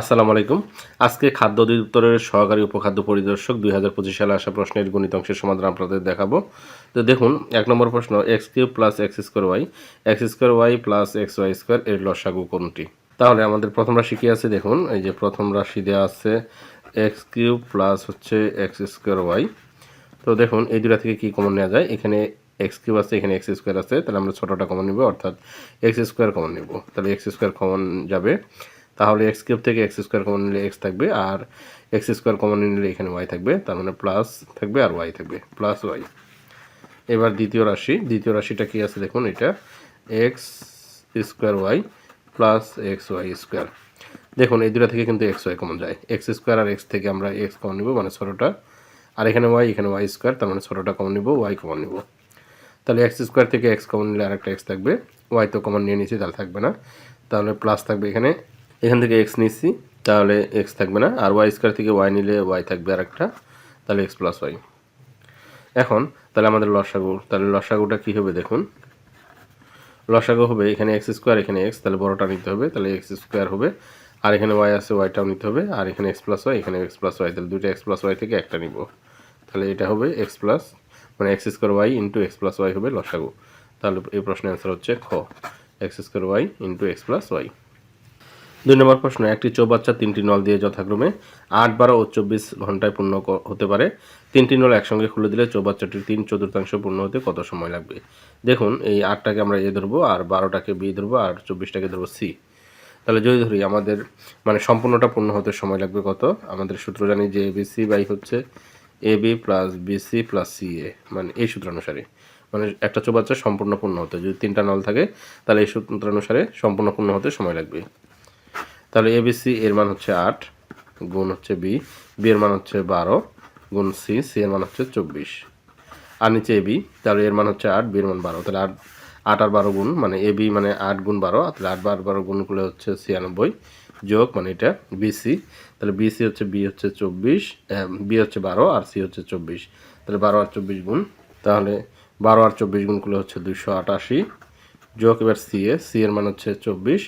আসসালামু আলাইকুম। আজকে খাদ্য অধিদপ্তরের সহকারী উপখাদ্য পরিদর্শক দুই হাজার পঁচিশ সালে আসা প্রশ্নের গণিত অংশের সমাধান আপনাদের দেখাবো। তো দেখুন, এক নম্বর প্রশ্ন, x cube plus x square y. X square y plus x y square এর লসাগু কোনটি? তাহলে আমাদের প্রথম রাশি কি আছে দেখুন, এই যে প্রথম রাশি দেওয়া আছে, এক্স কিউব প্লাস হচ্ছে এক্স স্কোয়ার ওয়াই। তো দেখুন, এই দুটা থেকে কি কমন নেওয়া যায়? এখানে এক্স কিউব আছে, এখানে এক্স স্কোয়ার আছে, তাহলে আমরা ছোটোটা কমন নিব, অর্থাৎ এক্স স্কোয়ার কমন নিব। তাহলে এক্স স্কোয়ার কমন যাবে। তাহলে এক্স কিউব থেকে এক্স স্কোয়ার কমন নিলে এক্স থাকবে আর এক্স স্কোয়ার কমন নিলে এখানে ওয়াই থাকবে, তার মানে প্লাস থাকবে আর ওয়াই থাকবে প্লাস ওয়াই এবার দ্বিতীয় রাশি, দ্বিতীয় রাশিটা কী আছে দেখুন এটা x square y plus x y square. দেখুন, এই দুটা থেকে কিন্তু এক্স ওয়াই কমন যায়। এক্স স্কোয়ার আর এক্স থেকে আমরা এক্স কমন নিব মানে ছোটোটা। আর এখানে ওয়াই এখানে ওয়াই স্কোয়ার, তার মানে ছোটোটা কমন নিব ওয়াই কমন নিব। তাহলে এক্স স্কোয়ার থেকে এক্স কমন নিলে আরেকটা এক্স থাকবে। ওয়াই তো কমন নিয়ে নিয়েছি, তাহলে থাকবে না। তাহলে প্লাস থাকবে এখানে এখান থেকে এক্স নিচ্ছি, তাহলে এক্স থাকবে না। আর ওয়াই স্কোয়ার থেকে ওয়াই নিলে ওয়াই থাকবে আরেকটা, তাহলে এক্স প্লাস ওয়াই এখন, তাহলে আমাদের লসাগু, তাহলে লসাগুটা কী হবে দেখুন। লসাগু হবে এখানে এক্স স্কোয়ার এখানে এক্স তাহলে বড়টা নিতে হবে, তাহলে এক্স স্কোয়ার হবে। আর এখানে ওয়াই আছে ওয়াইটাও নিতে হবে, আর এখানে এক্স প্লাস ওয়াই এখানে এক্স প্লাস ওয়াই তাহলে দুইটা এক্স প্লাস ওয়াই থেকে একটা নিব। তাহলে এটা হবে এক্স প্লাস মানে x square y into x plus y হবে লসাগু। তাহলে এই প্রশ্নের অ্যান্সার হচ্ছে খ। X square y into x plus y দুই নম্বর প্রশ্ন, একটি চৌবাচ্চা তিনটি নল দিয়ে যথাক্রমে আট, বারো ও চব্বিশ ঘন্টায় পূর্ণ হতে পারে। তিনটি নল একসঙ্গে খুলে দিলে চৌবাচ্চাটির তিন চতুর্থাংশ পূর্ণ হতে কত সময় লাগবে? দেখুন, এই আটটাকে আমরা এ ধরবো, আর বারোটাকে বি ধরবো, আর চব্বিশটাকে ধরবো সি। তাহলে যদি ধরি, আমাদের মানে সম্পূর্ণটা পূর্ণ হতে সময় লাগবে কত? আমাদের সূত্র জানি যে এবিসি বাই হচ্ছে a b plus b c plus c a মানে এই সূত্র অনুসারে। মানে একটা চৌবাচ্চা সম্পূর্ণ পূর্ণ হতে, যদি তিনটা নল থাকে, তাহলে এই সূত্র অনুসারে সম্পূর্ণ পূর্ণ হতে সময় লাগবে। তাহলে এবিসি এর মান হচ্ছে আট, গুণ হচ্ছে বি বি এর মান হচ্ছে বারো, গুণ সি সি এর মান হচ্ছে চব্বিশ। আর নিচে এবি তাহলে এর মান হচ্ছে আট বি এর মান বারো। তাহলে আট আট আর বারো গুণ মানে এবি মানে আট গুণ বারো তাহলে আট বার বারো গুণ করলে হচ্ছে ছিয়ানব্বই যোগ মানে এটা বিসি তাহলে বিসি হচ্ছে বি হচ্ছে চব্বিশ বি হচ্ছে বারো, আর সি হচ্ছে চব্বিশ। তাহলে বারো আর চব্বিশ গুণ, তাহলে বারো আর চব্বিশ গুণ করলে হচ্ছে দুশো আটাশি। যোগ এবার সি এ সি এর মান হচ্ছে চব্বিশ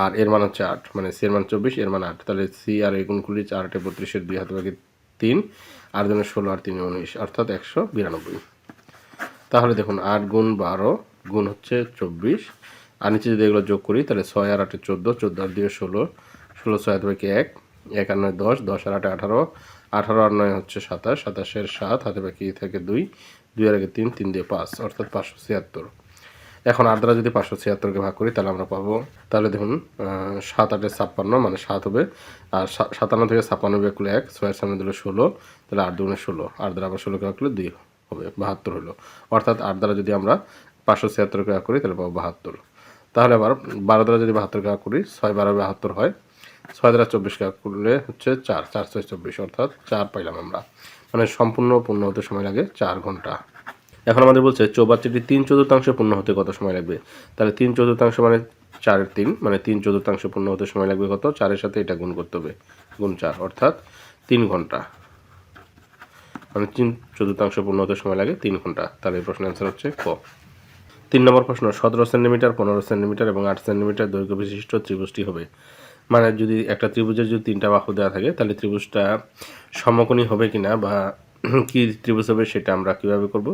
আর এর মান হচ্ছে আট মানে সি এর মান চব্বিশ, এর মান আট। তাহলে সি আর এই কুড়ি চার, আটে বত্রিশের দুই হাতে বাকি তিন, আর জন্য ষোলো আর তিন উনিশ, অর্থাৎ একশো বিরানব্বই। তাহলে দেখুন, আট গুণ বারো গুণ হচ্ছে চব্বিশ। আর নিচে যদি এগুলো যোগ করি, তাহলে ছয় আর আটে চোদ্দ চোদ্দ আর দুই ষোলো ষোলো ছয় হাতে এক এক আর নয় দশ দশ আর আটে আঠারো আঠারো আর নয় হচ্ছে সাতাশ, সাতাশের সাত, হাতে বাকি থাকে দুই দুই আর আগে তিন তিন দিয়ে পাঁচ, অর্থাৎ পাঁচশো ছিয়াত্তর। এখন আদ্রা যদি পাঁচশো ছিয়াত্তরকে ভাগ করি, তাহলে আমরা পাবো, তাহলে দেখুন সাত আটে ছাপ্পান্ন মানে সাত হবে, আর সাতান্ন থেকে ছাপ্পান্ন বিয়োগ করলে এক, ছয়ের সামনে দিলে ষোলো, তাহলে আট দুগুণে ষোলো আট দ্বারা আবার ষোলোকে ভাগ করলে দুই হবে, বাহাত্তর হলো। অর্থাৎ আট দ্বারা যদি আমরা পাঁচশো ছিয়াত্তরকে ভাগ করি, তাহলে পাবো বাহাত্তর। তাহলে আবার বারো দ্বারা যদি বাহাত্তরকে ভাগ করি, ছয় বারো বাহাত্তর হয়, ছয় দ্বারা চব্বিশকে ভাগ করলে হচ্ছে চার চার ছয় চব্বিশ, অর্থাৎ চার পাইলাম আমরা। মানে সম্পূর্ণ পূর্ণ হতে সময় লাগে চার ঘণ্টা। এখন আমাদের বলছে চৌবাচ্চাটি তিন চতুর্থাংশ পূর্ণ হতে কত সময় লাগবে? তাহলে তিন চতুর্থাংশ মানে চারের তিন মানে তিন চতুর্থাংশ পূর্ণ হতে সময় লাগবে কত? চারের সাথে এটা গুণ করতে হবে, গুণ চার, অর্থাৎ তিন ঘণ্টা। মানে তিন চতুর্থাংশ পূর্ণ হতে সময় লাগে তিন ঘণ্টা। তাহলে এই প্রশ্নের অ্যান্সার হচ্ছে ক। তিন নম্বর প্রশ্ন, সতেরো সেন্টিমিটার, পনেরো সেন্টিমিটার এবং আট সেন্টিমিটার দৈর্ঘ্য বিশিষ্ট ত্রিভুজটি হবে। মানে যদি একটা ত্রিভুজের যদি তিনটা বাহু দেওয়া থাকে, তাহলে ত্রিভুজটা সমকোণী হবে কিনা বা কি ত্রিভুজ হবে সেটা আমরা কীভাবে করব?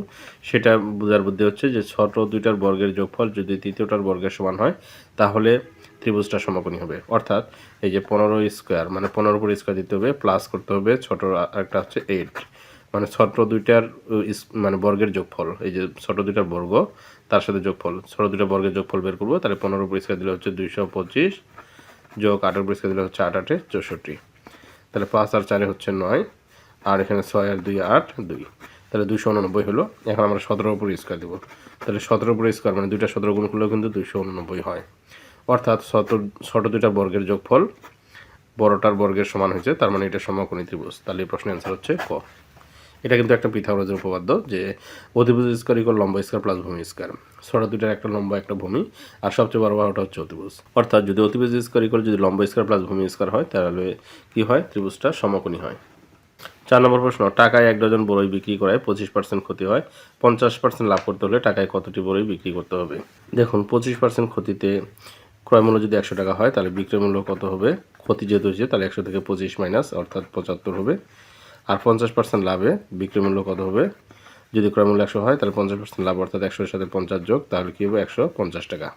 সেটা বোঝার বুদ্ধি হচ্ছে যে ছোট দুইটার বর্গের যোগফল যদি তৃতীয়টার বর্গের সমান হয়, তাহলে ত্রিভুজটা সমকোণী হবে। অর্থাৎ এই যে পনেরো স্কোয়ার মানে পনেরো উপর স্কোয়ার দিতে হবে, প্লাস করতে হবে ছোট একটা হচ্ছে এইট। মানে ছোট দুইটার মানে বর্গের যোগফল, এই যে ছোট দুইটার বর্গ, তার সাথে যোগফল। ছোট দুইটা বর্গের যোগফল বের করব, তাহলে পনেরো পরিষ্কার দিলে হচ্ছে দুইশো পঁচিশ, যোগ আটের পরিষ্কার দিলে হচ্ছে আট আটে চৌষট্টি। তাহলে পাঁচ আর চারে হচ্ছে নয়। আর এখানে ছয় আর দুই, আট, দুই। তাহলে দুশো উননব্বই হলো। এখন আমরা সতেরো উপর স্কোয়ার দেবো। তাহলে সতেরো উপর স্কোয়ার মানে দুইটা সতেরো গুণ করলেও কিন্তু দুশো উননব্বই হয়। অর্থাৎ সতেরো, ছোট দুইটা বর্গের যোগফল বড়টার বর্গের সমান হয়েছে, তার মানে এটা সমকোণী ত্রিভুজ। তাহলে এই প্রশ্নের অ্যান্সার হচ্ছে ক। এটা কিন্তু একটা পিথাগোরাসের উপপাদ্য যে অতিভুজ স্কোয়ার ইকুয়াল লম্ব স্কোয়ার প্লাস ভূমি স্কোয়ার ছোট দুটার একটা লম্ব, একটা ভূমি, আর সবচেয়ে বড় বাহুটা হচ্ছে অতিভুজ। অর্থাৎ যদি অতিভুজ স্কোয়ার ইকুয়াল যদি লম্ব স্কোয়ার প্লাস ভূমি স্কোয়ার হয়, তাহলে কি হয়? ত্রিভুজটা সমকোণী হয়। চার নম্বর প্রশ্ন, টাকায় এক ডজন বড়ই বিক্রি করায় পঁচিশ পার্সেন্ট ক্ষতি হয়। পঞ্চাশ পার্সেন্ট লাভ করতে হলে টাকায় কতটি বড়ই বিক্রি করতে হবে? দেখুন, পঁচিশ পার্সেন্ট ক্ষতিতে ক্রয় মূল্য যদি একশো টাকা হয়, তাহলে বিক্রয় মূল্য কত হবে? ক্ষতি যেহেতু হয়েছে, তাহলে একশো থেকে পঁচিশ মাইনাস অর্থাৎ পঁচাত্তর হবে। আর পঞ্চাশ পার্সেন্ট লাভে বিক্রয় মূল্য কত হবে? যদি ক্রয় মূল্য একশো হয়, তাহলে পঞ্চাশ পার্সেন্ট লাভ, অর্থাৎ একশোর সাথে পঞ্চাশ যোগ, তাহলে কী হবে? একশো পঞ্চাশ টাকা।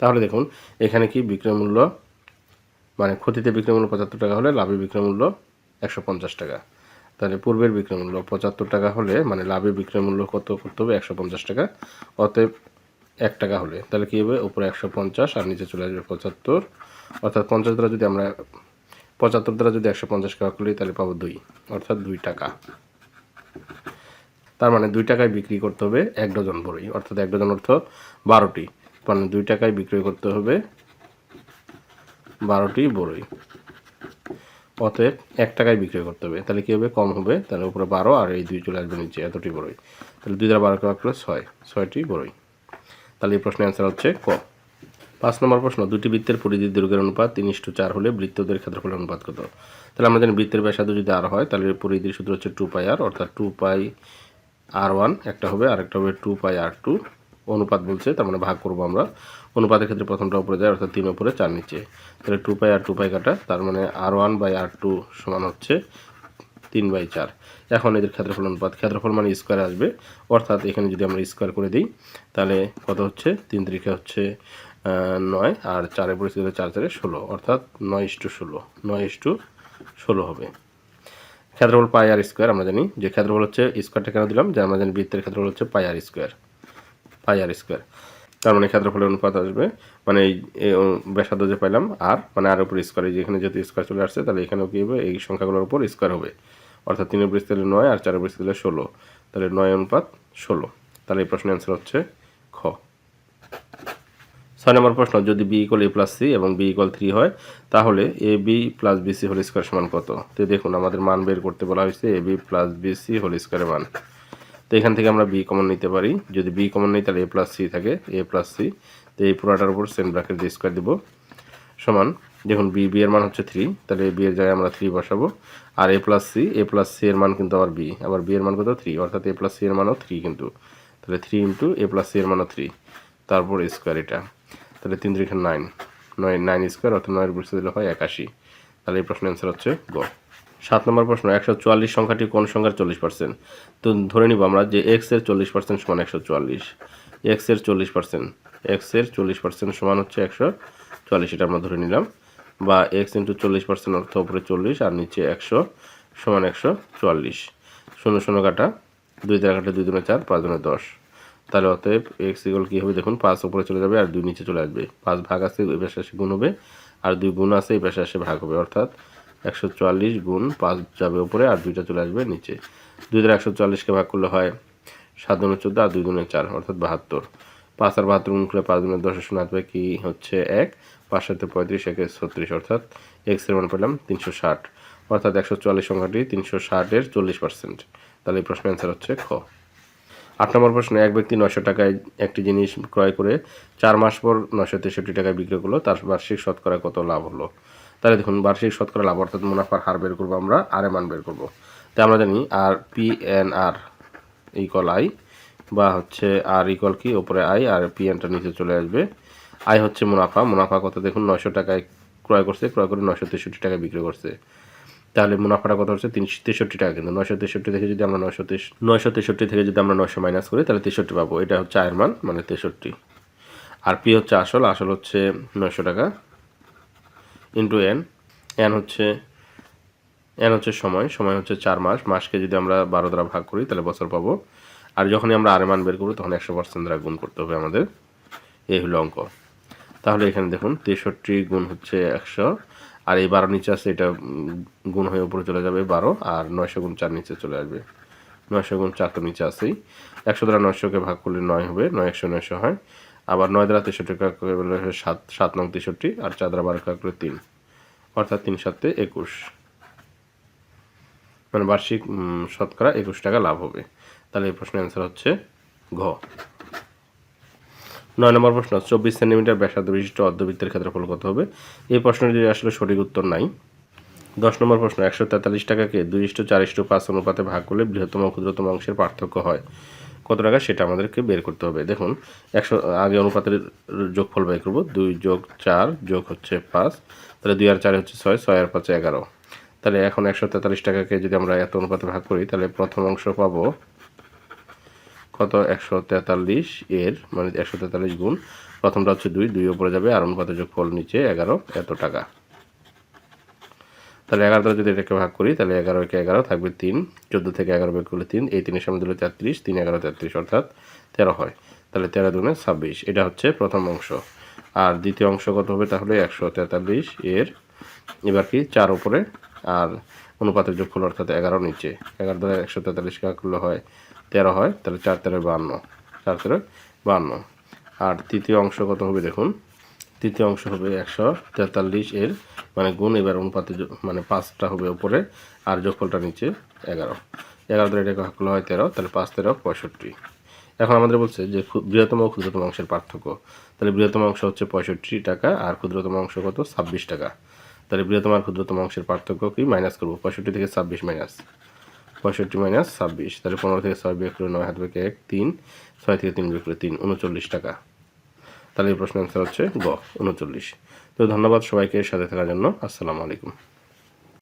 তাহলে দেখুন, এখানে কি বিক্রয় মূল্য মানে ক্ষতিতে বিক্রয় মূল্য পঁচাত্তর টাকা হলে লাভে বিক্রয় মূল্য একশো পঞ্চাশ টাকা। তাহলে পূর্বের বিক্রয় মূল্য পঁচাত্তর টাকা হলে মানে লাভের বিক্রয় মূল্য কত করতে হবে? একশো পঞ্চাশ টাকা। অতএব এক টাকা হলে। তাহলে কী হবে? উপরে একশো পঞ্চাশ আর নিচে চলে আসবে পঁচাত্তর। অর্থাৎ পঞ্চাশ দ্বারা যদি আমরা, পঁচাত্তর দ্বারা যদি একশো পঞ্চাশ টাকা করি তাহলে পাবো দুই। অর্থাৎ দুই টাকা। তার মানে দুই টাকায় বিক্রি করতে হবে এক ডজন বড়ই। অর্থাৎ এক ডজন অর্থ বারোটি। মানে দুই টাকায় বিক্রয় করতে হবে বারোটি বড়ই। অতএব এক টাকায় বিক্রয় করতে হবে। তাহলে কী হবে? কম হবে। তাহলে উপরে বারো আর এই দুই চলে আসবে নিচে। এতটি বড়ই। তাহলে দুই দ্বারা বারো করা করলে ছয়। ছয়টি বড়ই। তাহলে এই প্রশ্নের অ্যান্সার হচ্ছে ক। পাঁচ নম্বর প্রশ্ন, দুটি বৃত্তের পরিধি দৈর্ঘ্যের অনুপাত তিন ইস্টু চার হলে বৃত্তদের ক্ষেত্রফলের অনুপাত কত? তাহলে আমরা জানি বৃত্তের ব্যাসার্ধ যদি আর হয়, তাহলে পরিধির সূত্র হচ্ছে টু পাই আর অর্থাৎ টু পাই আর ওয়ান একটা হবে আর একটা হবে টু পাই আর টু অনুপাত বলছে, তার মানে ভাগ করব আমরা। অনুপাতের ক্ষেত্রে প্রথমটা উপরে যায়, অর্থাৎ তিন উপরে চার নিচে। তাহলে টু পাই আর টু পাই কাটা, তার মানে r one by r two সমান হচ্ছে তিন বাই চার। এখন এদের ক্ষেত্রফল অনুপাত, ক্ষেত্রফল মানে স্কোয়ার আসবে। অর্থাৎ এখানে যদি আমরা স্কোয়ার করে দিই, তাহলে কত হচ্ছে? তিন তারিখে হচ্ছে নয়, আর চারের পরিস্থিতি চার চারে ষোলো। অর্থাৎ নয় ইস্টু ষোলো। নয় ইস্টু ষোলো হবে। ক্ষেত্রফল পাই আর স্কোয়ার আমরা জানি। যে ক্ষেত্রফল হচ্ছে স্কোয়ারটা কেন দিলাম? যে আমরা জানি বৃত্তের ক্ষেত্রফল হচ্ছে পাই আর স্কোয়ার পাই আর স্কোয়ার। তার মানে ক্ষেত্রফলের অনুপাত আসবে। মানে এই ব্যাসার্ধ যে পাইলাম, আর মানে আর উপর স্কোয়ার যেখানে যেহেতু স্কোয়ার চলে আসছে, তাহলে এখানেও কী হবে? এই সংখ্যাগুলোর উপর স্কোয়ার হবে। অর্থাৎ তিনের হলে নয় আর চারের হলে ষোলো। তাহলে নয় অনুপাত ষোলো। তাহলে এই প্রশ্নের অ্যান্সার হচ্ছে খ। ছয় নম্বর প্রশ্ন, যদি b equal a plus c এবং বি ইকল থ্রি হয়, তাহলে a b plus b c whole square সমান কত? তো দেখুন, আমাদের মান বের করতে বলা হয়েছে a b plus b c whole স্কোয়ারের মান। তো এখান থেকে আমরা বি কমন নিতে পারি। যদি বি কমন নিই, তাহলে এ প্লাস সি থাকে। এ প্লাস সি তো এই পুরোটার উপর সেম ব্র্যাকেট দিয়ে স্কোয়ার দিব। সমান, দেখুন বি বি এর মান হচ্ছে থ্রি তাহলে বি এর জায়গায় আমরা থ্রি বসাবো। আর a plus c a plus c এর মান কিন্তু আবার বি আবার বি এর মান কত? থ্রি অর্থাৎ এ প্লাস সি এর মানও থ্রি কিন্তু। তাহলে three into a plus c এর মানও থ্রি তারপর স্কোয়ার এটা। তাহলে তিন তিরিখে নাইন নয় নাইন স্কোয়ার অর্থাৎ নয়ের বৃষ্টি দিলে হয় একাশি। তাহলে এই প্রশ্নের অ্যান্সার হচ্ছে গ। সাত নম্বর প্রশ্ন, একশো চুয়াল্লিশ সংখ্যাটি কোন সংখ্যার চল্লিশ পার্সেন্ট তো ধরে নিব আমরা যে এক্সের চল্লিশ পার্সেন্ট সমান একশো চুয়াল্লিশ এক্সের চল্লিশ পার্সেন্ট এক্সের চল্লিশ পার্সেন্ট সমান হচ্ছে একশো চুয়াল্লিশ, এটা আমরা ধরে নিলাম। বা এক্স ইন্টু চল্লিশ পার্সেন্ট অর্থ উপরে চল্লিশ আর নিচে একশো সমান একশো চুয়াল্লিশ। শূন্য শূন্য কাটা, দুই দ্বারা কাটা দুই দুনে চার, পাঁচ দুনে দশ। তাহলে অতএব এক্স ইকুয়াল কী হবে? দেখুন, পাঁচ উপরে চলে যাবে আর দুই নিচে চলে আসবে। পাঁচ ভাগ আছে ওই পাশে আসে গুণ হবে, আর দুই গুণ আছে, এই পাশে আসে ভাগ হবে। অর্থাৎ একশো চুয়াল্লিশ গুণ পাঁচ যাবে উপরে আর দুইটা চলে আসবে নিচে। দুই দ্বারা একশো চুয়াল্লিশকে ভাগ করলে হয় সাত দুনে চোদ্দ আর দুই দুনে চার, অর্থাৎ বাহাত্তর। পাঁচ আর বাহাত্তর গুণ করলে পাঁচ দুনে দশের শূন্য আসবে কি? হচ্ছে এক। পাঁচ সাথে পঁয়ত্রিশ, একে ছত্রিশ, অর্থাৎ এক্সের মান পেলাম তিনশো ষাট। অর্থাৎ একশো চুয়াল্লিশ সংখ্যাটি তিনশো ষাটের চল্লিশ পার্সেন্ট তাহলে এই প্রশ্নের অ্যান্সার হচ্ছে খ। আট নম্বর প্রশ্ন, এক ব্যক্তি নয়শো টাকায় একটি জিনিস ক্রয় করে চার মাস পর নয়শো তেষট্টি টাকায় বিক্রি করল, তার বার্ষিক শতকরা কত লাভ হলো? তাহলে দেখুন, বার্ষিক শতকরা লাভ অর্থাৎ মুনাফার হার বের করব আমরা, আর এ বের করব। তাই আমরা জানি আর p n r equal i বা হচ্ছে আর ইকল কি? ওপরে আই আর পি এনটা নিচে চলে আসবে। আই হচ্ছে মুনাফা মুনাফা কত? দেখুন, নয়শো টাকায় ক্রয় করছে, ক্রয় করে নয়শো তেষট্টি টাকায় বিক্রি করছে। তাহলে মুনাফাটা কত হচ্ছে? তিনশো তেষট্টি টাকা কিন্তু। নয়শো তেষট্টি থেকে যদি আমরা নয়শো নয়শো তেষট্টি থেকে যদি আমরা নয়শো মাইনাস করি, তাহলে তেষট্টি পাবো। এটা হচ্ছে আয়ের মান মানে তেষট্টি। আর পি হচ্ছে আসল আসল হচ্ছে নয়শো টাকা। ইন্টু এন এন হচ্ছে এন হচ্ছে সময় সময় হচ্ছে চার মাস, মাসকে যদি আমরা বারো দ্বারা ভাগ করি, তাহলে বছর পাবো। আর যখনই আমরা আর মান বের করব, তখন একশো পার্সেন্ট দ্বারা গুণ করতে হবে আমাদের। এই হলো অঙ্ক। তাহলে এখানে দেখুন, তেষট্টি গুণ হচ্ছে একশো, আর এই বারো নিচে আছে, এটা গুণ হয়ে উপরে চলে যাবে বারো, আর নয়শো গুণ চার নিচে চলে আসবে। নয়শো গুণ চার তো নিচে আসেই একশো দ্বারা নয়শোকে ভাগ করলে নয় হবে, নয় একশো নয়শো হয়। আবার নয় দ্বারা তেষট্টি কাজ সাত সাত নং তেষট্টি আর চার দ্বারা বারো কাজ তিন। অর্থাৎ তিন সাতে একুশ। মানে বার্ষিক শতকরা একুশ টাকা লাভ হবে। তাহলে এই প্রশ্নের অ্যান্সার হচ্ছে ঘ। নয় নম্বর প্রশ্ন, চব্বিশ সেন্টিমিটার ব্যাসার্ধ বিশিষ্ট অর্ধবৃত্তের ক্ষেত্রফল কত হবে? এই প্রশ্নটির আসলে সঠিক উত্তর নাই, দশ নম্বর প্রশ্ন, একশো তেতাল্লিশ টাকাকে দুই ইস্টু চার ইস্টু পাঁচ অনুপাতে ভাগ করলে বৃহত্তম ক্ষুদ্রতম অংশের পার্থক্য হয়। কত টাকা সেটা আমাদেরকে বের করতে হবে। দেখুন, একশো, আগে অনুপাতের যোগফল বের করব, দুই যোগ চার যোগ হচ্ছে পাঁচ, তাহলে দুই আর চার হচ্ছে ছয় ছয় আর পাঁচে এগারো। তাহলে এখন একশো তেতাল্লিশ টাকাকে যদি আমরা এত অনুপাতে ভাগ করি, তাহলে প্রথম অংশ পাবো কত? একশো তেতাল্লিশ এর মানে একশো তেতাল্লিশ গুণ, প্রথমটা হচ্ছে দুই দুই ওপরে যাবে, আর অনুপাতের যোগফল নিচে এগারো, এত টাকা। তাহলে এগারো দ্বারা যদি এটাকে ভাগ করি, তাহলে এগারো একে এগারো থাকবে তিন। চোদ্দ থেকে এগারো বের করলে তিন, এই তিনের সামনে দিলে তেত্রিশ, তিন এগারো তেত্রিশ, অর্থাৎ তেরো হয়। তাহলে তেরো দুনে ছাব্বিশ, এটা হচ্ছে প্রথম অংশ। আর দ্বিতীয় অংশ কত হবে তাহলে? একশো তেতাল্লিশ এর, এবার কি? চার উপরে, আর অনুপাতের যোগফল অর্থাৎ এগারো নিচে। এগারো দ্বারা একশো তেতাল্লিশ কাজ করলে হয় তেরো হয়, তাহলে চার তেরো বাহান্ন চার তেরো বাহান্ন আর তৃতীয় অংশ কত হবে দেখুন? তৃতীয় অংশ হবে একশো তেতাল্লিশ এর মানে গুণ এবার অনুপাতে মানে পাঁচটা হবে উপরে আর যোগফলটা নিচে এগারো। এগারো দ্বারা এটাকে ভাগ হয় তেরো, তাহলে পাঁচ তেরো, পঁয়ষট্টি। এখন আমাদের বলছে যে বৃহত্তম ও ক্ষুদ্রতম অংশের পার্থক্য। তাহলে বৃহত্তম অংশ হচ্ছে পঁয়ষট্টি টাকা, আর ক্ষুদ্রতম অংশ কত? ছাব্বিশ টাকা। তাহলে বৃহত্তম আর ক্ষুদ্রতম অংশের পার্থক্য কি? মাইনাস করব। পঁয়ষট্টি থেকে ছাব্বিশ মাইনাস। পঁয়ষট্টি মাইনাস ছাব্বিশ, তাহলে পনেরো থেকে ছয় বিয়োগ করে নয় হাত এক, তিন, ছয় থেকে তিন বিয়োগ করে তিন, উনচল্লিশ টাকা। তাহলে এই প্রশ্নের অ্যান্সার হচ্ছে গ, উনচল্লিশ। তো ধন্যবাদ সবাইকে সাথে থাকার জন্য। আসসালামু আলাইকুম।